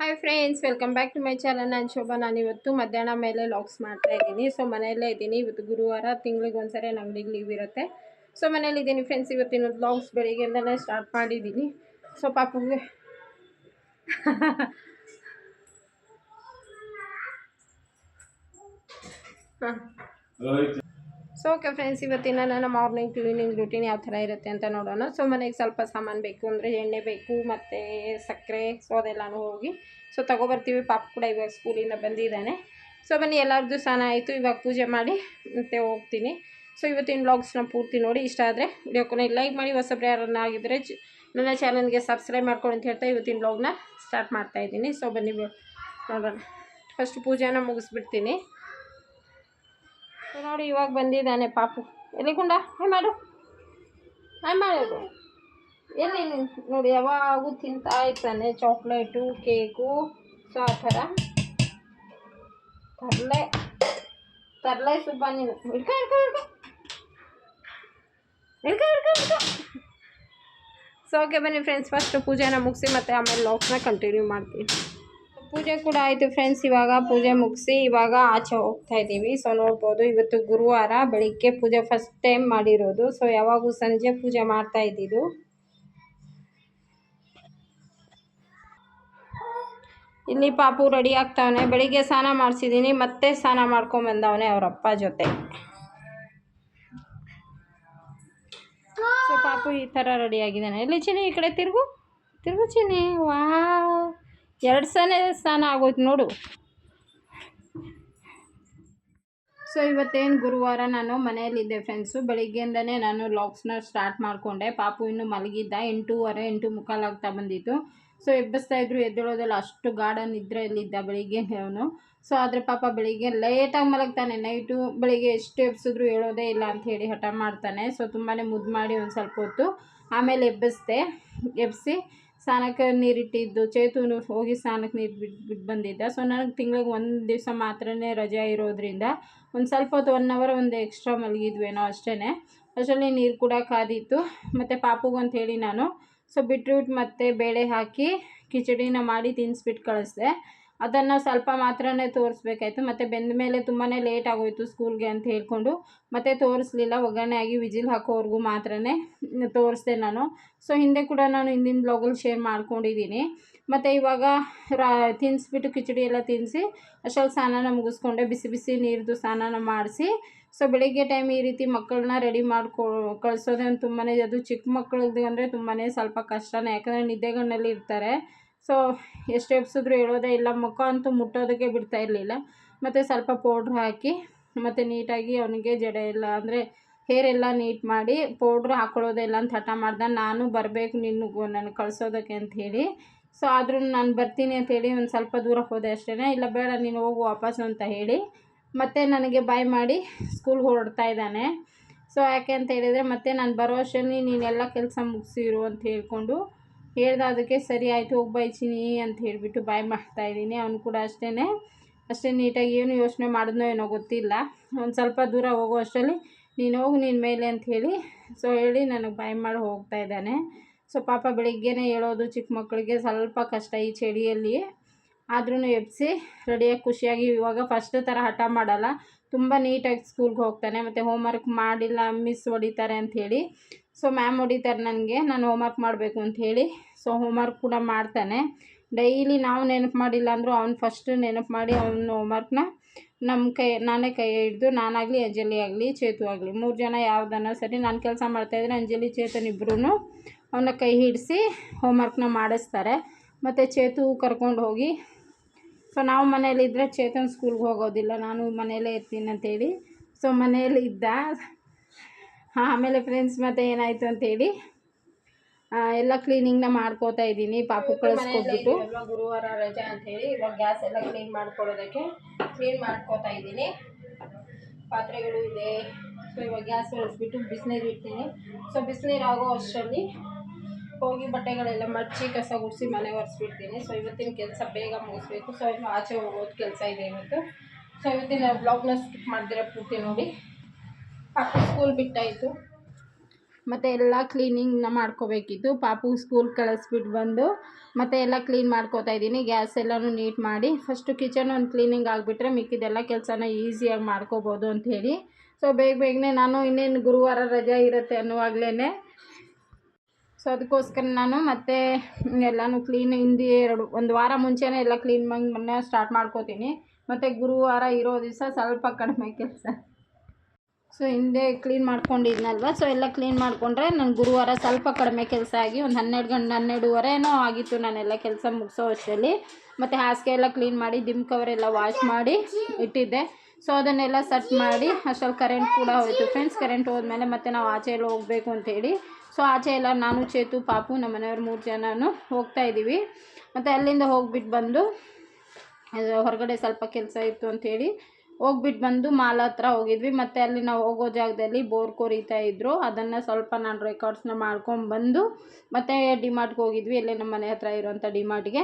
Hi friends welcome back to my channel ನಾನು ಶೋಭಾ. ನಾನು ಇವತ್ತು ಮಧ್ಯಾಹ್ನ ಮೇಲೆ ಲಾಗ್ಸ್ ಮಾಡ್ತಾ ಇದ್ದೀನಿ. ಸೊ ಮನೆಯಲ್ಲೇ ಇದ್ದೀನಿ. ಇವತ್ತು ಗುರುವಾರ ತಿಂಗಳಿಗೆ ಒಂದ್ಸರಿ ಅಂಗಡಿಗೆ ಲೀವ್ ಇರುತ್ತೆ. ಸೊ ಮನೇಲಿ ಇದ್ದೀನಿ ಫ್ರೆಂಡ್ಸ್ ಇವತ್ತಿನ ಲಾಗ್ಸ್ ಬೆಳಿಗ್ಗೆಯಿಂದಲೇ ಸ್ಟಾರ್ಟ್ ಮಾಡಿದ್ದೀನಿ. ಸೊ ಪಾಪುಗೆ. ಹಾಂ. ಸೊ ಓಕೆ ಫ್ರೆಂಡ್ಸ್ ಇವತ್ತಿನ ನನ್ನ ಮಾರ್ನಿಂಗ್ ಕ್ಲೀನಿಂಗ್ ರೂಟೀನ್ ಯಾವ ಥರ ಇರುತ್ತೆ ಅಂತ ನೋಡೋಣ. ಸೊ ಮನೆಗೆ ಸ್ವಲ್ಪ ಸಾಮಾನು ಬೇಕು ಅಂದರೆ ಎಣ್ಣೆ ಬೇಕು, ಮತ್ತು ಸಕ್ಕರೆ, ಸೊ, ಅದೆಲ್ಲನೂ ಹೋಗಿ. ಸೊ ತೊಗೊಬರ್ತೀವಿ. ಪಾಪ ಕೂಡ ಇವಾಗ ಸ್ಕೂಲಿಂದ ಬಂದಿದ್ದಾನೆ. ಸೊ ಬನ್ನಿ ಎಲ್ಲರದ್ದು ಸ್ನಾನ ಆಯಿತು. ಇವಾಗ ಪೂಜೆ ಮಾಡಿ ಮತ್ತೆ ಹೋಗ್ತೀನಿ. ಸೊ ಇವತ್ತಿನ ಬ್ಲಾಗ್ಸ್ನ ಪೂರ್ತಿ ನೋಡಿ. ಇಷ್ಟ ಆದರೆ ವಿಡಿಯೋಕೊನೆ ಲೈಕ್ ಮಾಡಿ. ಹೊಸಬ್ರು ಯಾರನ್ನ ಆಗಿದ್ದರೆ ನನ್ನ ಚಾನಲ್ಗೆ ಸಬ್ಸ್ಕ್ರೈಬ್ ಮಾಡ್ಕೊಂಡು ಅಂತ ಹೇಳ್ತಾ ಇವತ್ತಿನ ಬ್ಲಾಗ್ನ ಸ್ಟಾರ್ಟ್ ಮಾಡ್ತಾಯಿದ್ದೀನಿ ಸೊ ಬನ್ನಿ, ನೋಡೋಣ. ಫಸ್ಟ್ ಪೂಜೆನ ಮುಗಿಸ್ಬಿಡ್ತೀನಿ. ನೋಡಿ ಇವಾಗ ಬಂದಿದ್ದಾನೆ, ಪಾಪು. ಎಲ್ಲಿ ಕುಂಡ ಹೇ ಮಾಡು? ಹೇ ಮಾಡೋದು? ಎಲ್ಲಿ ನೋಡಿ, ಯಾವಾಗೂ ತಿಂತಾ ಇರ್ತಾನೆ. ಚಾಕ್ಲೇಟು, ಕೇಕು ಸೊ ಆ ಥರ ತರಲೆ. ತರಲೆ ಸುಬ್ಬ ನೀನು. ಸೊ ಓಕೆ ಬನ್ನಿ ಫ್ರೆಂಡ್ಸ್ ಫಸ್ಟ್ ಪೂಜೆನ ಮುಗಿಸಿ ಮತ್ತು ಆಮೇಲೆ ಲಾಕ್ಸ್ನ ಕಂಟಿನ್ಯೂ ಮಾಡ್ತೀವಿ ಪೂಜೆ ಕೂಡ ಆಯಿತು ಫ್ರೆಂಡ್ಸ್ ಇವಾಗ ಪೂಜೆ ಮುಗಿಸಿ ಇವಾಗ ಆಚೆ ಹೋಗ್ತಾ ಇದ್ದೀವಿ. ಸೊ ನೋಡ್ಬೋದು ಇವತ್ತು ಗುರುವಾರ ಬೆಳಿಗ್ಗೆ ಪೂಜೆ ಫಸ್ಟ್ ಟೈಮ್ ಮಾಡಿರೋದು. ಸೊ ಯಾವಾಗೂ ಸಂಜೆ ಪೂಜೆ ಮಾಡ್ತಾ ಇದ್ದಿದ್ದು. ಇಲ್ಲಿ ಪಾಪು ರೆಡಿ ಆಗ್ತಾವನೆ. ಬೆಳಿಗ್ಗೆ ಸ್ನಾನ ಮಾಡಿಸಿದ್ದೀನಿ. ಮತ್ತೆ ಸ್ನಾನ ಮಾಡ್ಕೊಂಬಂದವನೆ ಅವ್ರ ಅಪ್ಪ ಜೊತೆ. ಸೊ ಪಾಪು ಈ ಥರ ರೆಡಿ ಆಗಿದ್ದಾನೆ. ಎಲ್ಲಿ ಚಿನ್ನಿ ಈ ಕಡೆ ತಿರುಗು. ತಿರುಗು ಚಿನಿ ವಾ ಎರಡು ಸಲ ಸ್ನಾನ ಆಗೋಯ್ತು ನೋಡು. ಸೊ ಇವತ್ತೇನು ಗುರುವಾರ ನಾನು ಮನೆಯಲ್ಲಿದ್ದೆ ಫ್ರೆಂಡ್ಸು ಬೆಳಿಗ್ಗೆಯಿಂದನೇ ನಾನು ಲಾಗ್ಸ್ನ ಸ್ಟಾರ್ಟ್ ಮಾಡಿಕೊಂಡೆ. ಪಾಪು ಇನ್ನೂ ಮಲಗಿದ್ದ. ಎಂಟೂವರೆ, ಎಂಟು ಆಗ್ತಾ ಬಂದಿತ್ತು. ಸೊ ಎಬ್ಬಿಸ್ತಾ ಇದ್ರು ಎದ್ದೇಳೋದಲ್ಲ ಅಷ್ಟು ಗಾರ್ಡನ್ ಇದ್ರಲ್ಲಿದ್ದ ಬೆಳಿಗ್ಗೆ ಅವನು. ಸೊ ಆದರೆ ಪಾಪ ಬೆಳಿಗ್ಗೆ ಲೇಟಾಗಿ ಮಲಗ್ತಾನೆ. ನೈಟು ಬೆಳಿಗ್ಗೆ ಎಷ್ಟು ಎಬ್ಸಿದ್ರು ಹೇಳೋದೇ ಇಲ್ಲ ಅಂತ ಹೇಳಿ ಹಠ ಮಾಡ್ತಾನೆ. ಸೊ ತುಂಬಾ ಮುದ್ದು ಮಾಡಿ ಒಂದು ಸ್ವಲ್ಪ ಹೊತ್ತು ಆಮೇಲೆ ಎಬ್ಬಿಸ್ದೆ. ಎಬ್ಬಿಸಿ ಸ್ನಾನಕ್ಕೆ ನೀರಿಟ್ಟಿದ್ದು, ಚೇತುನು ಹೋಗಿ ಸ್ನಾನಕ್ಕೆ ನೀರು ಬಿಟ್ಟು ಬಿಟ್ಟು ಬಂದಿದ್ದ. ಸೊ ನನಗೆ ತಿಂಗ್ಳಿಗೆ ಒಂದು ದಿವಸ ಮಾತ್ರನೇ ರಜೆ ಇರೋದ್ರಿಂದ ಒಂದು ಸ್ವಲ್ಪ ಹೊತ್ತು ಒನ್ ಅವರ್ ಒಂದು ಎಕ್ಸ್ಟ್ರಾ ಮಲಗಿದ್ವೇನೋ ಅಷ್ಟೇ ಅಷ್ಟರಲ್ಲಿ ನೀರು ಕೂಡ ಕಾದಿತ್ತು. ಮತ್ತು ಅಂತ ಹೇಳಿ ನಾನು. ಸೊ ಬಿಟ್ರೂಟ್ ಮತ್ತು ಬೇಳೆ ಹಾಕಿ, ಕಿಚಡಿನ ಮಾಡಿ ತಿನ್ನಿಸ್ಬಿಟ್ಟು ಕಳಿಸ್ದೆ. ಅದನ್ನು ಸ್ವಲ್ಪ ಮಾತ್ರನೇ ತೋರಿಸ್ಬೇಕಾಯ್ತು. ಮತ್ತು ಬೆಂದ ಮೇಲೆ ತುಂಬಾ ಲೇಟ್ ಆಗೋಯ್ತು ಸ್ಕೂಲ್ಗೆ ಅಂತ ಹೇಳ್ಕೊಂಡು. ಮತ್ತೆ ತೋರಿಸ್ಲಿಲ್ಲ, ಒಗ್ಗರಣೆ ಆಗಿ ವಿಜಿಲ್ ಹಾಕೋವರೆಗೂ ಮಾತ್ರನೇ ತೋರಿಸ್ದೆ ನಾನು. ಸೊ ಹಿಂದೆ ಕೂಡ ನಾನು ಹಿಂದಿನ ಬ್ಲಾಗಲ್ಲಿ ಶೇರ್ ಮಾಡ್ಕೊಂಡಿದ್ದೀನಿ ಮತ್ತು ಇವಾಗ ರಾ ತಿನ್ನಿಸ್ಬಿಟ್ಟು ಕಿಚಡಿ ಎಲ್ಲ ತಿನ್ನಿಸಿ ಅಷ್ಟಲ್ಲಿ ಸ್ನಾನ ಮುಗಿಸ್ಕೊಂಡೆ, ಬಿಸಿ ಬಿಸಿ ನೀರ್ದು ಸ್ನಾನ ಮಾಡಿಸಿ. ಸೊ ಬೆಳಿಗ್ಗೆ ಟೈಮ್ ಈ ರೀತಿ ಮಕ್ಕಳನ್ನ ರೆಡಿ ಮಾಡ್ಕೊ, ಕಳಿಸೋದೇ ತುಂಬಾ ಅದು ಚಿಕ್ಕ ಮಕ್ಕಳದ್ದು ಅಂದರೆ ತುಂಬಾ ಸ್ವಲ್ಪ ಕಷ್ಟನೇ. ಯಾಕಂದರೆ ನಿದ್ದೆಗಣ್ಣಲ್ಲಿ ಇರ್ತಾರೆ. ಸೊ, ಎಷ್ಟು ಎಬ್ಸಿದ್ರು ಹೇಳೋದೇ ಇಲ್ಲ. ಮುಖ ಅಂತೂ ಮುಟ್ಟೋದಕ್ಕೆ ಬಿಡ್ತಾ ಇರಲಿಲ್ಲ. ಮತ್ತು ಸ್ವಲ್ಪ ಪೌಡ್ರ್ ಹಾಕಿ, ಮತ್ತು ನೀಟಾಗಿ ಅವನಿಗೆ ಜಡೆ ಎಲ್ಲ, ಅಂದರೆ ಹೇರ್ ಎಲ್ಲ ನೀಟ್ ಮಾಡಿ ಪೌಡ್ರ್ ಹಾಕ್ಕೊಳ್ಳೋದೇ ಇಲ್ಲ ಅಂತ ಹಠ ಮಾಡ್ದೆ. ನಾನು ಬರಬೇಕು ನಿನ್ನ ನನಗೆ ಕಳಿಸೋದಕ್ಕೆ ಅಂತ ಹೇಳಿ. ಸೊ, ಆದರೂ ನಾನು ಬರ್ತೀನಿ ಅಂತ ಹೇಳಿ ಒಂದು ಸ್ವಲ್ಪ ದೂರ ಹೋದೆ ಅಷ್ಟೇ ಇಲ್ಲ, ಬೇಡ, ನೀನು ಹೋಗು ವಾಪಸ್ಸು ಅಂತ ಹೇಳಿ. ಮತ್ತೆ ನನಗೆ ಬಾಯ್ ಮಾಡಿ ಸ್ಕೂಲ್ಗೆ ಹೊರಡ್ತಾ ಇದ್ದಾನೆ. ಸೊ, ಯಾಕೆ ಅಂತ ಹೇಳಿದರೆ ಮತ್ತೆ ನಾನು ಬರೋ ಅಷ್ಟೇ ನೀನೆಲ್ಲ ಕೆಲಸ ಮುಗಿಸಿರು ಅಂತ ಹೇಳ್ಕೊಂಡು ಹೇಳ್ದೆ ಅದಕ್ಕೆ ಸರಿ ಆಯಿತು, ಹೋಗಿ ಅಂತ ಹೇಳಿಬಿಟ್ಟು ಬಾಯ್ ಮಾಡ್ತಾ ಇದ್ದೀನಿ. ಅವನು ಕೂಡ ಅಷ್ಟೇ ಅಷ್ಟೇ ನೀಟಾಗಿ ಏನು ಯೋಚನೆ ಮಾಡಿದ್ನೋ ಏನೋ ಗೊತ್ತಿಲ್ಲ. ಒಂದು ಸ್ವಲ್ಪ ದೂರ ಹೋಗೋ ಅಷ್ಟರಲ್ಲಿ, ನೀನು ಹೋಗು ನಿನ್ನ ಮೇಲೆ ಅಂತ ಹೇಳಿ ಸೊ ಹೇಳಿ ನನಗೆ ಬಾಯ್ ಮಾಡಿ, ಹೋಗ್ತಾ ಇದ್ದಾನೆ. ಸೊ ಪಾಪ ಬೆಳಿಗ್ಗೆನೇ ಹೇಳೋದು ಚಿಕ್ಕ ಮಕ್ಕಳಿಗೆ ಸ್ವಲ್ಪ ಕಷ್ಟ ಈ ಚಳಿಯಲ್ಲಿ. ಆದ್ರೂ ಎಬ್ಬಿಸಿ ರೆಡಿಯಾಗಿ ಖುಷಿಯಾಗಿ ಇವಾಗ ಫಸ್ಟ್ ಥರ ಹಠ ಮಾಡಲ್ಲ. ತುಂಬ ನೀಟಾಗಿ ಸ್ಕೂಲ್ಗೆ ಹೋಗ್ತಾನೆ, ಮತ್ತು ಹೋಮ್ವರ್ಕ್ ಮಾಡಿಲ್ಲ ಮಿಸ್ ಹೊಡಿತಾರೆ ಅಂಥೇಳಿ ಸೊ ಮ್ಯಾಮ್ ಹೊಡಿತಾರೆ ನನಗೆ, ನಾನು ಹೋಮ್ವರ್ಕ್ ಮಾಡಬೇಕು ಅಂತ ಹೇಳಿ. ಸೊ ಹೋಮ್ವರ್ಕ್ ಕೂಡ ಮಾಡ್ತಾನೆ. ಡೈಲಿ ನಾವು ನೆನಪು ಮಾಡಿಲ್ಲ ಅಂದರೂ ಅವ್ನು ಫಸ್ಟ್ ನೆನಪು ಮಾಡಿ ಅವನು ಹೋಮ್ವರ್ಕ್ನ ನಮ್ಮ ಕೈ, ನಾನೇ ಕೈ ಹಿಡಿದು ನಾನಾಗಲಿ, ಅಂಜಲಿ ಆಗಲಿ, ಚೇತು ಆಗಲಿ, ಮೂರು ಜನ ಯಾವ್ದನ್ನ ಸರಿ ನಾನು ಕೆಲಸ ಮಾಡ್ತಾಯಿದ್ರೆ ಅಂಜಲಿ, ಚೇತನ್ ಇಬ್ಬರೂ ಅವನ ಕೈ ಹಿಡಿಸಿ ಹೋಮ್ವರ್ಕ್ನ ಮಾಡಿಸ್ತಾರೆ. ಮತ್ತು ಚೇತು ಕರ್ಕೊಂಡು ಹೋಗಿ ಸೊ ನಾವು ಮನೇಲಿದ್ದರೆ ಚೇತನ್ ಸ್ಕೂಲ್ಗೆ ಹೋಗೋದಿಲ್ಲ. ನಾನು ಮನೆಯಲ್ಲೇ ಇರ್ತೀನಿ ಅಂತೇಳಿ. ಸೊ ಮನೆಯಲ್ಲಿ ಇದ್ದ. ಆಮೇಲೆ ಫ್ರೆಂಡ್ಸ್ ಮತ್ತೆ ಏನಾಯಿತು ಅಂತೇಳಿ ಎಲ್ಲ ಕ್ಲೀನಿಂಗ್ನ ಮಾಡ್ಕೋತಾ ಇದ್ದೀನಿ. ಪಾಪು ಕಳಿಸ್ಕೊಟ್ಬಿಟ್ಟು. ಗುರುವಾರ ರಜಾ ಅಂತೇಳಿ. ಇವಾಗ ಗ್ಯಾಸ್ ಎಲ್ಲ ಕ್ಲೀನ್ ಮಾಡ್ಕೊಳ್ಳೋದಕ್ಕೆ ಕ್ಲೀನ್ ಮಾಡ್ಕೋತಾ ಇದ್ದೀನಿ. ಪಾತ್ರೆಗಳು ಇದೆ. ಸೊ ಇವಾಗ ಗ್ಯಾಸ್ ಒರೆಸ್ಬಿಟ್ಟು ಬಿಸಿನೀರು ಇಡ್ತೀನಿ. ಸೊ ಬಿಸಿನೀರು ಆಗೋ ಅಷ್ಟರಲ್ಲಿ ಹೋಗಿ ಬಟ್ಟೆಗಳೆಲ್ಲ ಮಡಚಿ ಕಸ ಗುಡಿಸಿ ಮನೆ ಒರೆಸ್ಬಿಡ್ತೀನಿ. ಸೊ ಇವತ್ತಿನ ಕೆಲಸ ಬೇಗ ಮುಗಿಸ್ಬೇಕು. ಸೊ ಇನ್ನು ಆಚೆ ಹೋಗೋದು ಕೆಲಸ ಇದೆ ಇವತ್ತು. ಸೊ ಇವತ್ತಿನ ಬ್ಲಾಗ್ನ ಸ್ಕಿಪ್ ಮಾಡಿದಿರ ಪೂರ್ತಿ ನೋಡಿ. ಪಾಪ ಸ್ಕೂಲ್ ಬಿಟ್ಟಾಯಿತು. ಮತ್ತು ಎಲ್ಲ ಕ್ಲೀನಿಂಗ್ನ ಮಾಡ್ಕೋಬೇಕಿತ್ತು. ಪಾಪು ಸ್ಕೂಲ್ ಕಳಿಸ್ಬಿಟ್ಟು ಬಂದು ಮತ್ತು ಎಲ್ಲ ಕ್ಲೀನ್ ಮಾಡ್ಕೋತಾ ಇದ್ದೀನಿ. ಗ್ಯಾಸ್ ಎಲ್ಲನೂ ನೀಟ್ ಮಾಡಿ. ಫಸ್ಟು ಕಿಚನ್ ಒಂದು ಕ್ಲೀನಿಂಗ್ ಆಗಿಬಿಟ್ರೆ ಮಿಕ್ಕಿದೆಲ್ಲ ಕೆಲಸನ ಈಸಿಯಾಗಿ ಮಾಡ್ಕೋಬೋದು ಅಂಥೇಳಿ ಸೊ ಬೇಗ ಬೇಗನೆ ನಾನು ಇನ್ನೇನು ಗುರುವಾರ ರಜೆ ಇರುತ್ತೆ ಅನ್ನುವಾಗಲೇ ಸೊ ಅದಕ್ಕೋಸ್ಕರ ನಾನು ಮತ್ತೆ ಎಲ್ಲನೂ ಕ್ಲೀನ್ ಹಿಂದೆ ಎರಡು, ಒಂದು ವಾರ ಮುಂಚೆನೇ ಎಲ್ಲ ಕ್ಲೀನ್ ಮಾಡಿ ಸ್ಟಾರ್ಟ್ ಮಾಡ್ಕೋತೀನಿ. ಮತ್ತು ಗುರುವಾರ ಇರೋ ದಿವಸ ಸ್ವಲ್ಪ ಕಡಿಮೆ ಕೆಲಸ. ಸೊ ಹಿಂದೆ ಕ್ಲೀನ್ ಮಾಡ್ಕೊಂಡಿದ್ನಲ್ವ? ಸೊ ಎಲ್ಲ ಕ್ಲೀನ್ ಮಾಡಿಕೊಂಡ್ರೆ ನಾನು ಗುರುವಾರ ಸ್ವಲ್ಪ ಕಡಿಮೆ ಕೆಲಸ ಆಗಿ ಒಂದು ಹನ್ನೆರಡು ಗಂಟೆ, ಹನ್ನೆರಡುವರೆನೋ ಆಗಿತ್ತು ನಾನೆಲ್ಲ ಕೆಲಸ ಮುಗಿಸೋ ಅಷ್ಟರಲ್ಲಿ. ಮತ್ತು ಹಾಸಿಗೆ ಎಲ್ಲ ಕ್ಲೀನ್ ಮಾಡಿ ದಿಮ್ ಕವರ್ ಎಲ್ಲ ವಾಶ್ ಮಾಡಿ ಇಟ್ಟಿದ್ದೆ. ಸೊ ಅದನ್ನೆಲ್ಲ ಸೆಟ್ ಮಾಡಿ, ಅಷ್ಟರಲ್ಲಿ ಕರೆಂಟ್ ಕೂಡ ಹೋಯಿತು. ಫ್ರೆಂಡ್ಸ್ ಕರೆಂಟ್ ಹೋದ್ಮೇಲೆ ಮತ್ತೆ ನಾವು ಆಚೆ ಎಲ್ಲ ಹೋಗಬೇಕು ಅಂತೇಳಿ. ಸೊ ಆಚೆ ಎಲ್ಲ ನಾನು, ಚೇತು, ಪಾಪು, ನಮ್ಮ ಮನೆಯವ್ರು ಮೂರು ಜನನು ಹೋಗ್ತಾ ಇದ್ದೀವಿ. ಮತ್ತು ಅಲ್ಲಿಂದ ಹೋಗ್ಬಿಟ್ಟು ಬಂದು ಹೊರಗಡೆ ಸ್ವಲ್ಪ ಕೆಲಸ ಇತ್ತು ಅಂಥೇಳಿ ಹೋಗ್ಬಿಟ್ಟು ಬಂದು ಮಾಲ ಹತ್ರ ಹೋಗಿದ್ವಿ. ಮತ್ತು ಅಲ್ಲಿ ನಾವು ಹೋಗೋ ಜಾಗದಲ್ಲಿ ಬೋರ್ ಕೊರಿತಾ ಇದ್ದರು ಅದನ್ನು ಸ್ವಲ್ಪ ನಾನು ರೆಕಾರ್ಡ್ಸ್ನ ಮಾಡ್ಕೊಂಬಂದು ಮತ್ತು ಡಿಮಾರ್ಟ್ಗೆ ಹೋಗಿದ್ವಿ. ಇಲ್ಲೇ ನಮ್ಮ ಮನೆ ಹತ್ರ ಇರುವಂಥ ಡಿಮಾರ್ಟ್ಗೆ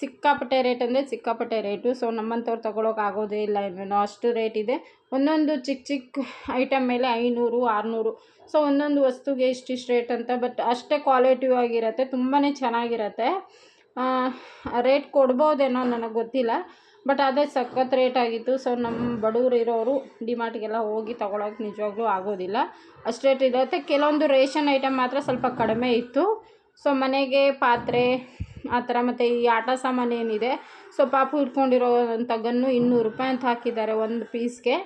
ಸಿಕ್ಕಾಪಟ್ಟೆ ರೇಟ್ ಅಂದರೆ ಸಿಕ್ಕಾಪಟ್ಟೆ ರೇಟು ಸೊ ನಮ್ಮಂಥವ್ರು ತೊಗೊಳೋಕೆ ಆಗೋದೇ ಇಲ್ಲ ಇನ್ನೇನೋ ಅಷ್ಟು ರೇಟ್ ಇದೆ. ಒಂದೊಂದು ಚಿಕ್ಕ ಚಿಕ್ಕ ಐಟಮ್ ಮೇಲೆ ಐನೂರು, ಆರುನೂರು. ಸೊ ಒಂದೊಂದು ವಸ್ತುಗೆ ಇಷ್ಟಿಷ್ಟು ರೇಟ್ ಅಂತ ಬಟ್ ಅಷ್ಟೇ ಕ್ವಾಲಿಟಿ ಆಗಿರುತ್ತೆ ತುಂಬಾ ಚೆನ್ನಾಗಿರತ್ತೆ. ರೇಟ್ ಕೊಡ್ಬೋದೇನೋ ನನಗೆ ಗೊತ್ತಿಲ್ಲ ಬಟ್ ಅದೇ ಸಖತ್ ರೇಟ್ ಆಗಿತ್ತು. ಸೊ ನಮ್ಮ ಬಡವ್ರು ಇರೋರು ಡಿಮಾರ್ಟ್ಗೆಲ್ಲ ಹೋಗಿ ತೊಗೊಳಕ್ಕೆ ನಿಜವಾಗ್ಲೂ ಆಗೋದಿಲ್ಲ. ಅಷ್ಟು ರೇಟ್ ಇರುತ್ತೆ. ಕೆಲವೊಂದು ರೇಷನ್ ಐಟಮ್ ಮಾತ್ರ ಸ್ವಲ್ಪ ಕಡಿಮೆ ಇತ್ತು. ಸೊ ಮನೆಗೆ ಪಾತ್ರೆ ಆ ಥರ ಮತ್ತು ಈ ಆಟ ಸಾಮಾನು ಏನಿದೆ ಸೊ ಪಾಪು ಇಟ್ಕೊಂಡಿರೋವಂಥ ಗನ್ನು ಇನ್ನೂರು ರೂಪಾಯಿ ಅಂತ ಹಾಕಿದ್ದಾರೆ ಒಂದು ಪೀಸ್ಗೆ.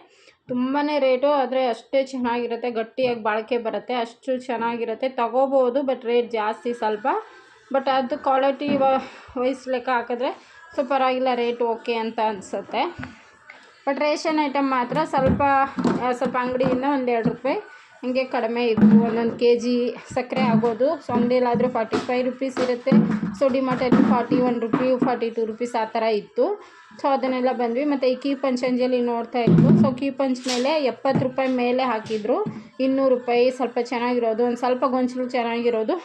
ತುಂಬಾ ರೇಟು, ಆದರೆ ಅಷ್ಟೇ ಚೆನ್ನಾಗಿರುತ್ತೆ, ಗಟ್ಟಿಯಾಗಿ ಬಾಳಿಕೆ ಬರುತ್ತೆ, ಅಷ್ಟು ಚೆನ್ನಾಗಿರುತ್ತೆ. ತಗೋಬೋದು, ಬಟ್ ರೇಟ್ ಜಾಸ್ತಿ ಸ್ವಲ್ಪ. ಬಟ್ ಅದು ಕ್ವಾಲಿಟಿ ವೈಸ್ ಲೆಕ್ಕ ಹಾಕಿದ್ರೆ ಸೊ ಪರವಾಗಿಲ್ಲ ರೇಟ್ ಓಕೆ ಅಂತ ಅನಿಸುತ್ತೆ. ಬಟ್ ರೇಷನ್ ಐಟಮ್ ಮಾತ್ರ ಸ್ವಲ್ಪ ಸ್ವಲ್ಪ ಅಂಗಡಿಯಿಂದ ಒಂದು ಎರಡು ರೂಪಾಯಿ ಹಂಗೆ ಕಡಿಮೆ ಇತ್ತು ಒಂದೊಂದು ಕೆ ಜಿ ಸಕ್ಕರೆ ಆಗೋದು. ಸೊ ಅಂಗಡಿಯಲ್ಲಾದರೆ ಫಾರ್ಟಿ ಫೈವ್ ರುಪೀಸ್ ಇರುತ್ತೆ. So ಡಿಮಾರ್ಟಲ್ಲಿ forty one rupee forty two rupees ಆ ಥರ ಇತ್ತು. ಸೊ ಅದನ್ನೆಲ್ಲ ಬಂದ್ವಿ. ಮತ್ತು ಈ ಕೀ ಪಂಚಂಜಲಿ ನೋಡ್ತಾ ಇತ್ತು. ಸೊ ಕೀ ಪಂಚ್ ಮೇಲೆ ಎಪ್ಪತ್ತು ರೂಪಾಯಿ ಮೇಲೆ ಹಾಕಿದ್ರು. ಇನ್ನೂರು ರೂಪಾಯಿ ಸ್ವಲ್ಪ ಚೆನ್ನಾಗಿರೋದು, ಒಂದು ಸ್ವಲ್ಪ ಗೊಂಚಲು ಚೆನ್ನಾಗಿರೋದು.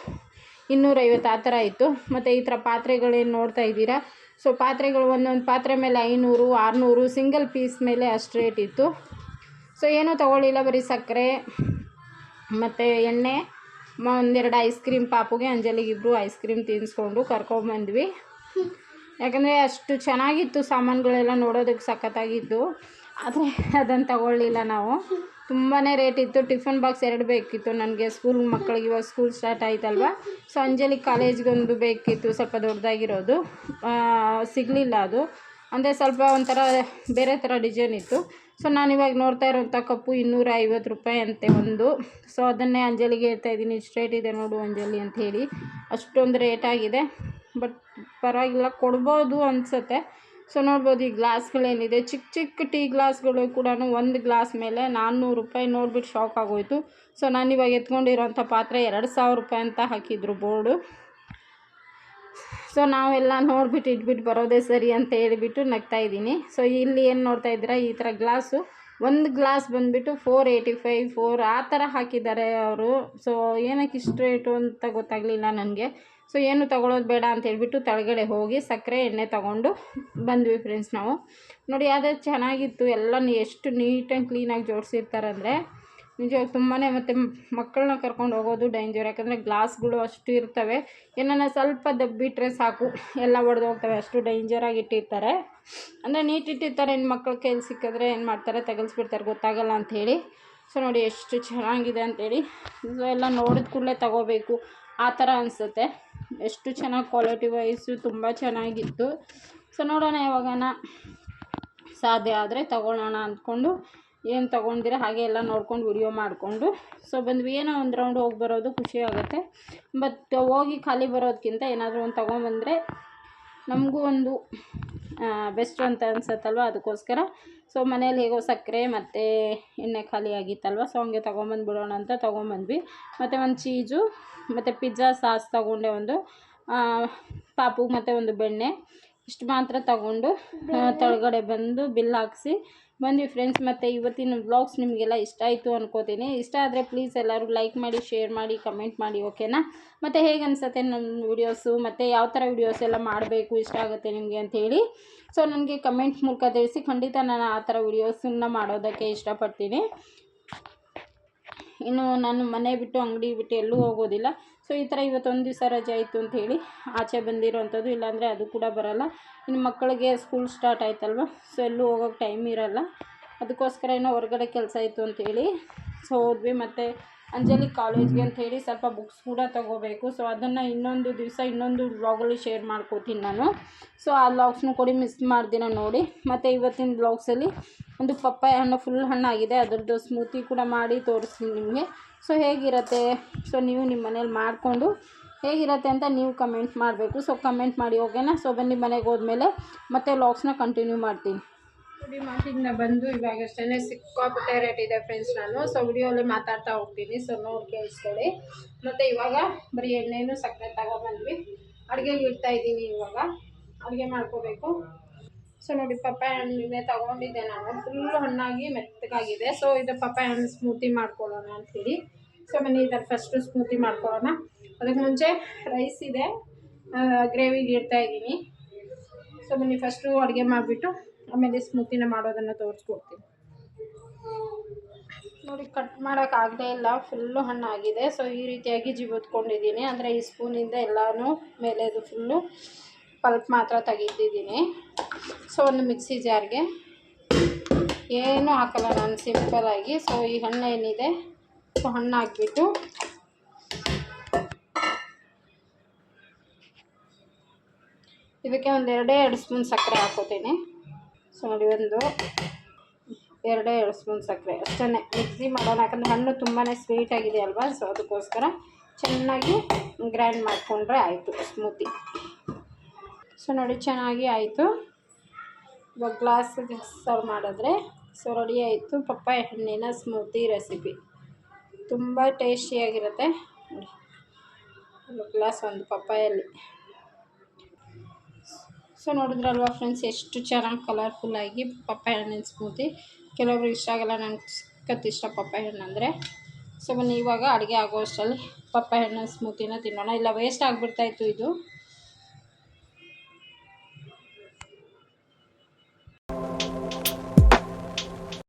ಇನ್ನೂರೈವತ್ತು ಆ ಥರ ಇತ್ತು. ಮತ್ತು ಈ ಥರ ಪಾತ್ರೆಗಳೇನು ನೋಡ್ತಾ ಇದ್ದೀರಾ? ಸೊ ಪಾತ್ರೆಗಳು ಒಂದೊಂದು ಪಾತ್ರೆ ಮೇಲೆ ಐನೂರು, ಆರುನೂರು ಸಿಂಗಲ್ ಪೀಸ್ ಮೇಲೆ ಅಷ್ಟು ರೇಟ್ ಇತ್ತು. ಸೊ ಏನೂ ತೊಗೊಳ್ಳಿಲ್ಲ ಬರೀ ಸಕ್ಕರೆ. ಮತ್ತು ಎಣ್ಣೆ ಒಂದೆರಡು ಐಸ್ ಕ್ರೀಮ್ ಪಾಪುಗೆ, ಅಂಜಲಿಗೆ ಇಬ್ಬರು ಐಸ್ ಕ್ರೀಮ್ ತಿನ್ನಿಸ್ಕೊಂಡು ಕರ್ಕೊಂಬಂದ್ವಿ ಯಾಕಂದರೆ ಅಷ್ಟು ಚೆನ್ನಾಗಿತ್ತು ಸಾಮಾನುಗಳೆಲ್ಲ ನೋಡೋದಕ್ಕೆ ಸಖತ್ತಾಗಿತ್ತು ಆದರೆ ಅದನ್ನು ತಗೊಳ್ಳಿಲ್ಲ ನಾವು. ತುಂಬಾ ರೇಟ್ ಇತ್ತು. ಟಿಫನ್ ಬಾಕ್ಸ್ ಎರಡು ಬೇಕಿತ್ತು ನನಗೆ. ಸ್ಕೂಲ್ ಮಕ್ಕಳಿಗೆ ಇವಾಗ ಸ್ಕೂಲ್ ಸ್ಟಾರ್ಟ್ ಆಯ್ತಲ್ವ? ಸೊ ಅಂಜಲಿ ಕಾಲೇಜ್ಗೊಂದು ಬೇಕಿತ್ತು. ಸ್ವಲ್ಪ ದೊಡ್ಡದಾಗಿರೋದು. ಸಿಗಲಿಲ್ಲ ಅದು. ಅಂದರೆ ಸ್ವಲ್ಪ ಒಂಥರ ಬೇರೆ ಥರ ಡಿಸೈನ್ ಇತ್ತು. ಸೊ ನಾನು ಇವಾಗ ನೋಡ್ತಾ ಇರೋಂಥ ಕಪ್ಪು ಇನ್ನೂರ ಐವತ್ತು ರೂಪಾಯಿ ಅಂತೆ ಒಂದು. ಸೊ ಅದನ್ನೇ ಅಂಜಲಿಗೆ ಹೇಳ್ತಾ ಇದ್ದೀನಿ ಇಷ್ಟು ರೇಟ್ ಇದೆ ನೋಡು ಅಂಜಲಿ ಅಂತ ಹೇಳಿ. ಅಷ್ಟೊಂದು ರೇಟ್ ಆಗಿದೆ. ಬಟ್ ಪರವಾಗಿಲ್ಲ, ಕೊಡ್ಬೋದು ಅನಿಸುತ್ತೆ. ಸೊ ನೋಡ್ಬೋದು, ಈ ಗ್ಲಾಸ್ಗಳೇನಿದೆ. ಚಿಕ್ಕ ಚಿಕ್ಕ ಟೀ ಗ್ಲಾಸ್ಗಳು ಕೂಡ ಒಂದು ಗ್ಲಾಸ್ ಮೇಲೆ ನಾನ್ನೂರು ರೂಪಾಯಿ ನೋಡ್ಬಿಟ್ಟು ಶಾಕ್ ಆಗೋಯಿತು. ಸೊ ನಾನು ಇವಾಗ ಎತ್ಕೊಂಡಿರೋಂಥ ಪಾತ್ರೆ ಎರಡು ಸಾವಿರ ರೂಪಾಯಿ ಅಂತ ಹಾಕಿದ್ರು ಬೋರ್ಡು. ಸೊ ನಾವೆಲ್ಲ ನೋಡ್ಬಿಟ್ಟು ಇಟ್ಬಿಟ್ಟು ಬರೋದೇ ಸರಿ ಅಂತ ಹೇಳಿಬಿಟ್ಟು ನಗ್ತಾ ಇದ್ದೀನಿ. ಸೊ ಇಲ್ಲಿ ಏನು ನೋಡ್ತಾ ಇದ್ದೀರಾ? ಈ ಥರ ಗ್ಲಾಸು ಒಂದು ಗ್ಲಾಸ್ ಬಂದುಬಿಟ್ಟು ಫೋರ್ ಏಯ್ಟಿ ಫೈವ್ ಫೋರ್ ಆ ಥರ ಹಾಕಿದ್ದಾರೆ ಅವರು. ಸೊ ಏನಕ್ಕೆ ಇಷ್ಟು ರೇಟು ಅಂತ ಗೊತ್ತಾಗಲಿಲ್ಲ ನನಗೆ. ಸೊ ಏನು ತೊಗೊಳೋದು ಬೇಡ ಅಂತ ಹೇಳಿಬಿಟ್ಟು ತಳಗಡೆ ಹೋಗಿ ಸಕ್ಕರೆ ಎಣ್ಣೆ ತೊಗೊಂಡು ಬಂದ್ವಿ ಫ್ರೆಂಡ್ಸ್ ನಾವು. ನೋಡಿ, ಅದೇ ಚೆನ್ನಾಗಿತ್ತು. ಎಲ್ಲ ಎಷ್ಟು ನೀಟಾಗಿ ಕ್ಲೀನಾಗಿ ಜೋಡಿಸಿರ್ತಾರಂದರೆ. ನಿಜವಾಗಿ ತುಂಬಾ ಮತ್ತು ಮಕ್ಕಳನ್ನ ಕರ್ಕೊಂಡು ಹೋಗೋದು ಡೇಂಜರ್ ಯಾಕಂದರೆ ಗ್ಲಾಸ್ಗಳು ಅಷ್ಟು ಇರ್ತವೆ. ಏನನ್ನ ಸ್ವಲ್ಪ ದಬ್ಬಿಟ್ರೆ ಸಾಕು. ಎಲ್ಲ ಒಡೆದೋಗ್ತವೆ. ಅಷ್ಟು ಡೇಂಜರಾಗಿ ಇಟ್ಟಿರ್ತಾರೆ. ಅಂದರೆ ನೀಟ್ ಇಟ್ಟಿರ್ತಾರೆ ಇನ್ನು ಮಕ್ಕಳ ಕೈಲಿ ಸಿಕ್ಕಿದ್ರೆ ಏನು ಮಾಡ್ತಾರೆ? ತೆಗಲ್ಸ್ಬಿಡ್ತಾರೆ. ಗೊತ್ತಾಗಲ್ಲ ಅಂಥೇಳಿ ಸೊ ನೋಡಿ ಎಷ್ಟು ಚೆನ್ನಾಗಿದೆ ಅಂಥೇಳಿ ಸೊ ಎಲ್ಲ ನೋಡಿದ ಕೂಡಲೇ ತಗೋಬೇಕು. ಆ ಥರ ಅನಿಸುತ್ತೆ. ಎಷ್ಟು ಚೆನ್ನಾಗಿ ಕ್ವಾಲಿಟಿ ವೈಸು ತುಂಬ ಚೆನ್ನಾಗಿತ್ತು. ಸೊ ನೋಡೋಣ ಯಾವಾಗನ ಸಾಧ್ಯ ಆದರೆ ತಗೊಳ್ಳೋಣ ಅಂದ್ಕೊಂಡು ಏನು ತೊಗೊಂಡಿರ ಹಾಗೆ ಎಲ್ಲ ನೋಡ್ಕೊಂಡು ವಿಡಿಯೋ ಮಾಡಿಕೊಂಡು. ಸೊ ಬಂದ್ವಿ. ಏನೋ ಒಂದು ರೌಂಡ್ ಹೋಗಿ ಬರೋದು ಖುಷಿ ಆಗುತ್ತೆ. ಬಟ್ ಹೋಗಿ ಖಾಲಿ ಬರೋದಕ್ಕಿಂತ ಏನಾದರೂ ಒಂದು ತೊಗೊಂಬಂದರೆ ನಮಗೂ ಒಂದು ಬೆಸ್ಟ್ ಅಂತ ಅನ್ಸತ್ತಲ್ವ ಅದಕ್ಕೋಸ್ಕರ. ಸೊ ಮನೇಲಿ ಹೇಗೋ ಸಕ್ಕರೆ ಮತ್ತು ಎಣ್ಣೆ ಖಾಲಿ ಆಗಿತ್ತಲ್ವ? ಸೊ ಹಂಗೆ ತೊಗೊಂಬಂದ್ಬಿಡೋಣ ಅಂತ ತೊಗೊಂಬಂದ್ವಿ. ಮತ್ತು ಒಂದು ಚೀಜು ಮತ್ತು ಪಿಜ್ಜಾ ಸಾಸ್ ತೊಗೊಂಡೆ ಒಂದು. ಪಾಪು ಮತ್ತು ಒಂದು ಬೆಣ್ಣೆ. ಇಷ್ಟು ಮಾತ್ರ ತಗೊಂಡು ತೊಳಗಡೆ ಬಂದು ಬಿಲ್ ಹಾಕಿಸಿ ಬಂದ್ವಿ ಫ್ರೆಂಡ್ಸ್ ಮತ್ತು ಇವತ್ತಿನ ವ್ಲಾಗ್ಸ್ ನಿಮಗೆಲ್ಲ ಇಷ್ಟ ಆಯಿತು ಅನ್ಕೋತೀನಿ. ಇಷ್ಟ ಆದರೆ ಪ್ಲೀಸ್ ಎಲ್ಲರೂ ಲೈಕ್ ಮಾಡಿ ಶೇರ್ ಮಾಡಿ ಕಮೆಂಟ್ ಮಾಡಿ ಓಕೆನಾ ಮತ್ತು ಹೇಗೆ ಅನಿಸುತ್ತೆ ನನ್ನ ವೀಡಿಯೋಸು ಮತ್ತು ಯಾವ ಥರ ವೀಡಿಯೋಸ್ ಎಲ್ಲ ಮಾಡಬೇಕು, ಇಷ್ಟ ಆಗುತ್ತೆ ನಿಮಗೆ ಅಂಥೇಳಿ ಸೊ ನನಗೆ ಕಮೆಂಟ್ ಮೂಲಕ ತಿಳಿಸಿ ಖಂಡಿತ ನಾನು ಆ ಥರ ವೀಡಿಯೋಸನ್ನ ಮಾಡೋದಕ್ಕೆ ಇಷ್ಟಪಡ್ತೀನಿ. ಇನ್ನು ನಾನು ಮನೆ ಬಿಟ್ಟು ಅಂಗಡಿ ಬಿಟ್ಟು ಎಲ್ಲೂ ಹೋಗೋದಿಲ್ಲ. ಸೊ, ಈ ಥರ ಇವತ್ತೊಂದು ದಿವಸ ರಜೆ ಆಯಿತು ಅಂತ ಹೇಳಿ ಆಚೆ ಬಂದಿರೋವಂಥದ್ದು ಇಲ್ಲಾಂದರೆ ಅದು ಕೂಡ ಬರೋಲ್ಲ. ಇನ್ನು ಮಕ್ಕಳಿಗೆ ಸ್ಕೂಲ್ ಸ್ಟಾರ್ಟ್ ಆಯ್ತಲ್ವ? ಸೊ, ಎಲ್ಲೂ ಹೋಗೋಕ್ಕೆ ಟೈಮ್ ಇರೋಲ್ಲ. ಅದಕ್ಕೋಸ್ಕರ ಏನೋ ಹೊರಗಡೆ ಕೆಲಸ ಇತ್ತು ಅಂತೇಳಿ ಸೊ, ಹೋದ್ವಿ. ಮತ್ತು ಅಂಜಲಿ ಕಾಲೇಜ್ಗೆ ಅಂತ ಹೇಳಿ ಸ್ವಲ್ಪ ಬುಕ್ಸ್ ಕೂಡ ತೊಗೋಬೇಕು. ಸೊ, ಅದನ್ನು ಇನ್ನೊಂದು ದಿವಸ ಇನ್ನೊಂದು ವ್ಲಾಗಲ್ಲಿ ಶೇರ್ ಮಾಡ್ಕೋತೀನಿ ನಾನು. ಸೊ, ಆ ವ್ಲಾಗ್ಸ್ನು ಕೊಡಿ ಮಿಸ್ ಮಾಡ್ದಿನ ನೋಡಿ. ಮತ್ತು ಇವತ್ತಿನ ಬ್ಲಾಗ್ಸಲ್ಲಿ ಒಂದು ಪಪ್ಪಾಯ ಹಣ್ಣು ಫುಲ್ ಹಣ್ಣಾಗಿದೆ. ಅದರದ್ದು ಸ್ಮೂತಿ ಕೂಡ ಮಾಡಿ ತೋರಿಸ್ತೀನಿ ನಿಮಗೆ. ಸೊ ಹೇಗಿರುತ್ತೆ? ಸೊ ನೀವು ನಿಮ್ಮ ಮನೇಲಿ ಮಾಡಿಕೊಂಡು ಹೇಗಿರುತ್ತೆ ಅಂತ ನೀವು ಕಮೆಂಟ್ ಮಾಡಬೇಕು. ಸೊ ಕಮೆಂಟ್ ಮಾಡಿ ಓಕೆನಾ ಸೊ ಬನ್ನಿ ಮನೆಗೆ ಹೋದ್ಮೇಲೆ ಮತ್ತೆ ಲಾಕ್ಸ್ನ ಕಂಟಿನ್ಯೂ ಮಾಡ್ತೀನಿ. ಗುಡಿ ಮಾತಿಗೆ ನಾ ಬಂದು ಇವಾಗ ಅಷ್ಟೇ ಸಿಕ್ಕಾಪಟ್ಟೆ ರೇಟ್ ಇದೆ ಫ್ರೆಂಡ್ಸ್ ನಾನು. ಸೊ ವಿಡಿಯೋಲ್ಲಿ ಮಾತಾಡ್ತಾ ಹೋಗ್ತೀನಿ. ಸೊ ನೋಡಿ ಕೇಳಿಸ್ಕೊಳ್ಳಿ ಮತ್ತು ಇವಾಗ ಬರೀ ಎಣ್ಣೆನೂ ಸಕ್ಕರೆ ತಗೊಂಡ್ಬಂದ್ವಿ ಅಡುಗೆಗೆ ಇಡ್ತಾ ಇದ್ದೀನಿ ಇವಾಗ. ಅಡುಗೆ ಮಾಡ್ಕೋಬೇಕು. ಸೊ ನೋಡಿ, ಪಪ್ಪಾಯ ಹಣ್ಣಿನೇ ತಗೊಂಡಿದ್ದೆ ನಾನು. ಫುಲ್ಲು ಹಣ್ಣಾಗಿ ಮೆತ್ತಗಾಗಿದೆ. ಸೊ ಇದು ಪಪ್ಪಾಯ ಹಣ್ಣು ಸ್ಮೂತಿ ಮಾಡ್ಕೊಳ್ಳೋಣ ಅಂಥೇಳಿ. ಸೊ ಮನೆ ಇದರ ಫಸ್ಟು ಸ್ಮೂತಿ ಮಾಡ್ಕೊಳ್ಳೋಣ. ಅದಕ್ಕೆ ಮುಂಚೆ ರೈಸ್ ಇದೆ. ಗ್ರೇವಿಗೆ ಇಡ್ತಾ ಇದ್ದೀನಿ. ಸೊ ಮನೆ ಫಸ್ಟು ಅಡುಗೆ ಮಾಡಿಬಿಟ್ಟು ಆಮೇಲೆ ಸ್ಮೂತಿನ ಮಾಡೋದನ್ನು ತೋರಿಸ್ಕೊಡ್ತೀನಿ. ನೋಡಿ ಕಟ್ ಮಾಡೋಕ್ಕಾಗದೇ ಇಲ್ಲ. ಫುಲ್ಲು ಹಣ್ಣಾಗಿದೆ. ಸೊ ಈ ರೀತಿಯಾಗಿ ಜೀವತ್ಕೊಂಡಿದ್ದೀನಿ. ಅಂದರೆ, ಈ ಸ್ಪೂನಿಂದ ಎಲ್ಲನೂ ಮೇಲೆದು ಫುಲ್ಲು ಪಲ್ಪ್ ಮಾತ್ರ ತೆಗೆದಿದ್ದೀನಿ. ಸೊ ಒಂದು ಮಿಕ್ಸಿ ಜಾರ್ಗೆ ಏನೂ ಹಾಕಲ್ಲ ನಾನು ಸಿಂಪಲಾಗಿ ಸೊ ಈ ಹಣ್ಣು ಏನಿದೆ, ಸೊ, ಹಣ್ಣು ಹಾಕ್ಬಿಟ್ಟು. ಇದಕ್ಕೆ ಒಂದು ಎರಡೇ ಎರಡು ಸ್ಪೂನ್ ಸಕ್ಕರೆ ಹಾಕೋತೀನಿ. ಸೊ ನೋಡಿ, ಒಂದು ಎರಡೇ ಎರಡು ಸ್ಪೂನ್ ಸಕ್ಕರೆ. ಅಷ್ಟೇ ಮಿಕ್ಸಿ ಮಾಡೋಣ. ಯಾಕಂದರೆ ಹಣ್ಣು ತುಂಬಾ ಸ್ವೀಟಾಗಿದೆ ಅಲ್ವಾ? ಸೊ ಅದಕ್ಕೋಸ್ಕರ ಚೆನ್ನಾಗಿ ಗ್ರೈಂಡ್ ಮಾಡಿಕೊಂಡ್ರೆ ಆಯಿತು ಸ್ಮೂತಿ ಸೊ ನೋಡಿ, ಚೆನ್ನಾಗಿ ಆಯಿತು. ಇವಾಗ ಗ್ಲಾಸ್ಗೆ ಸರ್ವ್ ಮಾಡಿದ್ರೆ. ಸೊ ರೆಡಿ ಆಯಿತು. ಪಪ್ಪಾಯ ಹಣ್ಣಿನ ಸ್ಮೂತಿ ರೆಸಿಪಿ ತುಂಬ ಟೇಸ್ಟಿಯಾಗಿರುತ್ತೆ ನೋಡಿ, ಒಂದು ಗ್ಲಾಸ್ ಒಂದು ಪಪ್ಪಾಯಲ್ಲಿ. ಸೊ ನೋಡಿದ್ರಲ್ವ ಫ್ರೆಂಡ್ಸ್ ಎಷ್ಟು ಚೆನ್ನಾಗಿ ಕಲರ್ಫುಲ್ಲಾಗಿ ಪಪ್ಪಾಯ ಹಣ್ಣಿನ ಸ್ಮೂತಿ ಕೆಲವೊಬ್ರು ಇಷ್ಟ ಆಗಲ್ಲ, ನಂಗೆ ಸಖತ್ ಇಷ್ಟ ಪಪ್ಪಾಯ ಹಣ್ಣು ಅಂದರೆ. ಸೊ ಬನ್ನಿ, ಇವಾಗ ಅಡುಗೆ ಆಗೋ ಅಷ್ಟರಲ್ಲಿ ಪಪ್ಪಾಯ ಹಣ್ಣಿನ ಸ್ಮೂತಿನ ತಿನ್ನೋಣ. ಇಲ್ಲ ವೇಸ್ಟ್ ಆಗಿಬಿಡ್ತಾಯಿತ್ತು ಇದು.